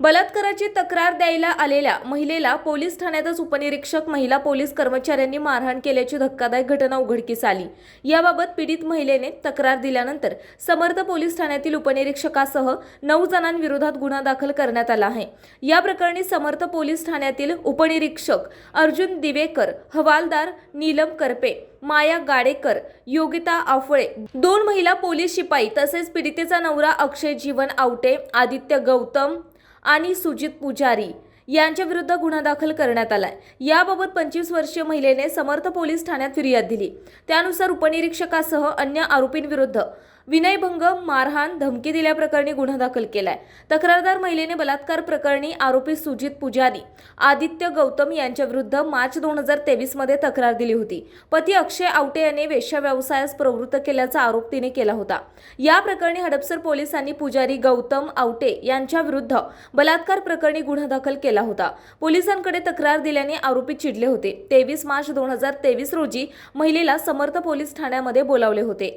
बलात्काराची तक्रार द्यायला आलेल्या महिलेला पोलीस ठाण्यातच उपनिरीक्षक महिला पोलीस कर्मचाऱ्यांनी मारहाण केल्याची धक्कादायक घटना उघडकीस आली. याबाबत पीडित महिलेने तक्रार दिल्यानंतर समर्थ पोलीस ठाण्यातील उपनिरीक्षकासह नऊ जणांविरोधात गुन्हा दाखल करण्यात आला आहे. या प्रकरणी समर्थ पोलीस ठाण्यातील उपनिरीक्षक अर्जुन दिवेकर हवालदार नीलम करपे माया गाडेकर योगिता आफळे दोन महिला पोलीस शिपाई तसेच पीडितेचा नवरा अक्षय जीवन आवटे आदित्य गौतम आणि सुजित पुजारी यांच्या विरुद्ध गुन्हा दाखल करण्यात आलाय. याबाबत पंचवीस वर्षीय महिलेने समर्थ पोलीस ठाण्यात फिर्याद दिली. त्यानुसार उपनिरीक्षकासह अन्य आरोपींविरुद्ध विनयभंग मारहाण धमकी दिल्याप्रकरणी गुन्हा दाखल केलाय. तक्रारदार महिलेने बलात्कार प्रकरणी आरोपी सुजित पुजारी आदित्य गौतम यांच्या विरुद्ध मार्च दोन हजार तेवीसमध्ये तक्रार दिली होती. पती अक्षय आवटे याने वेश्या व्यवसायास प्रवृत्त केल्याचा आरोप तिने केला होता. या प्रकरणी हडपसर पोलिसांनी पुजारी गौतम आवटे यांच्या विरुद्ध बलात्कार प्रकरणी गुन्हा दाखल केला होता. पोलिसांकडे तक्रार दिल्याने आरोपी चिडले होते. तेवीस मार्च दोन हजार तेवीस रोजी महिलेला समर्थ पोलीस ठाण्यामध्ये बोलावले होते.